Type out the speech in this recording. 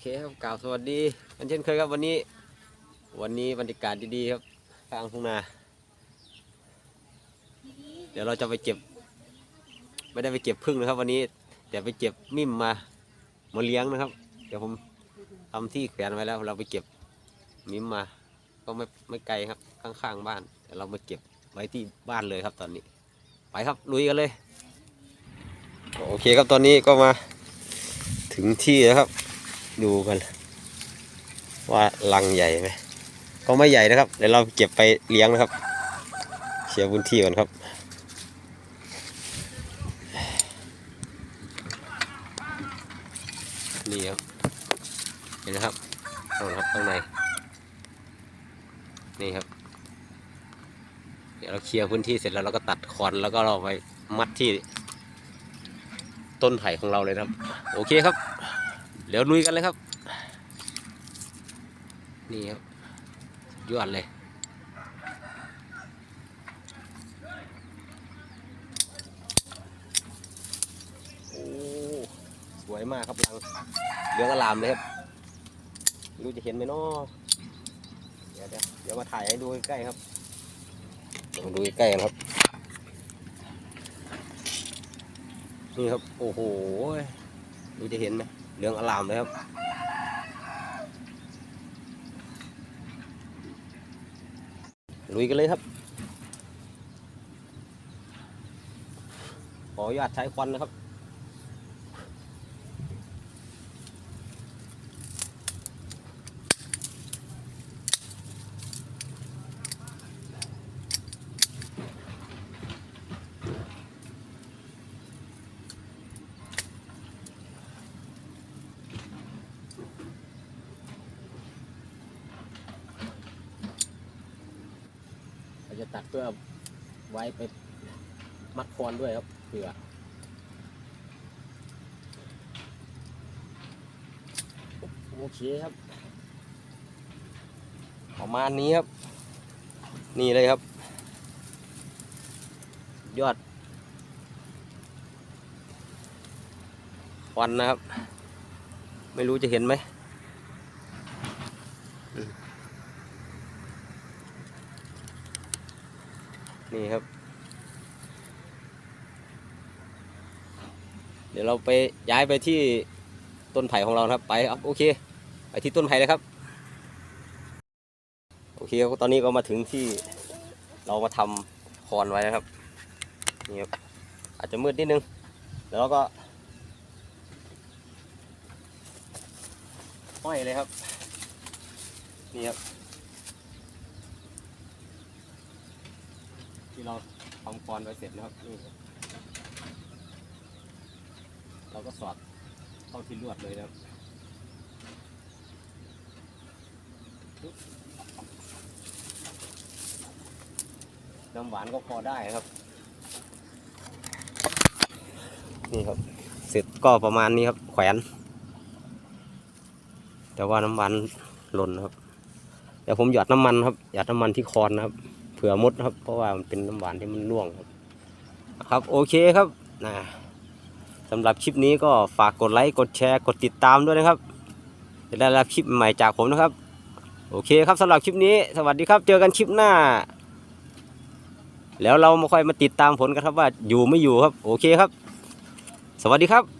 เคครับกล่าวสวัสดีกันเช่นเคยครับวันนี้ วันนี้บรรยากาศดีๆครับกลางทุ่งนา เดี๋ยวเราจะไปเก็บ ไม่ได้ไปเก็บพึ่งนะครับ วันนี้เดี๋ยวไปเก็บมิ่มมามาเลี้ยงนะครับ เดี๋ยวผมทำที่แขวนไว้แล้ว เราไปเก็บมิ่มมา ก็ไม่ไม่ไกลครับข้างๆบ้านเดี๋ยวเรามาเก็บไว้ที่บ้านเลยครับตอนนี้ ไปครับลุยกันเลย โอเคครับตอนนี้ก็มาถึงที่แล้วครับ ดูกันว่าลังใหญ่ไหมก็ไม่ใหญ่นะครับเดี๋ยวเราเก็บไปเลี้ยงนะครับเคลียร์พื้นที่ก่อนครับ นี่ครับเห็นนะครับเอาละครับข้างในนี่ครับ เดี๋ยวเราเคลียร์พื้นที่เสร็จแล้วเราก็ตัดคอนแล้วก็เราไปมัดที่ต้นไผ่ของเราเลยครับ โอเคครับ เดี๋ยวลุยกันเลยครับ นี่ครับยอดเลยโอ้สวยมากครับรังเหลืองอลามเลยครับรู้จะเห็นไหมนาะเดี๋ยวเดี๋ยวเดี๋ยวมาถ่ายให้ดูใกล้ๆครับมาดูใกล้กันครับนี่ครับ โอ้โหดูจะเห็นไหม เหลืองอลามเลยครับลุยกันเลยครับ ขออนุญาตใช้ควันนะครับ จะตัดเพื่อไว้ไปมัดคอนด้วยครับเผื่อโอเคครับ ประมาณนี้ครับ นี่เลยครับ ยอดควันนะครับ ไม่รู้จะเห็นไหม นี่ครับ เดี๋ยวเราไปย้ายไปที่ต้นไผ่ของเราครับ ไปครับโอเค ไปที่ต้นไผ่เลยครับ โอเคครับตอนนี้ก็มาถึงที่เรามาทำคอนไว้นะครับนี่ครับอาจจะมืดนิดนึง แล้วเราก็ห้อยเลยครับ นี่ครับ ที่เราทำกรไว้เสร็จนะครับนี่ครับเราก็สอดเข้าที่ลวดเลยนะครับน้ำหวานก็พอได้ครับ นี่ครับ เสร็จก็ประมาณนี้ครับแขวน แต่ว่าน้ำหวานหล่นครับเดี๋ยวผมหยอดน้ำมันครับหยอดน้ำมันที่คอนนะครับ เผื่อมดครับ เพราะว่ามันเป็นน้ำหวานที่มันร่วงครับครับโอเคครับนะสำหรับคลิปนี้ก็ฝากกดไลค์กดแชร์กดติดตามด้วยนะครับ จะได้รับคลิปใหม่จากผมนะครับ โอเคครับสำหรับคลิปนี้ สวัสดีครับ เจอกันคลิปหน้า แล้วเรามาค่อยมาติดตามผลกันครับว่าอยู่ไม่อยู่ครับ โอเคครับ สวัสดีครับ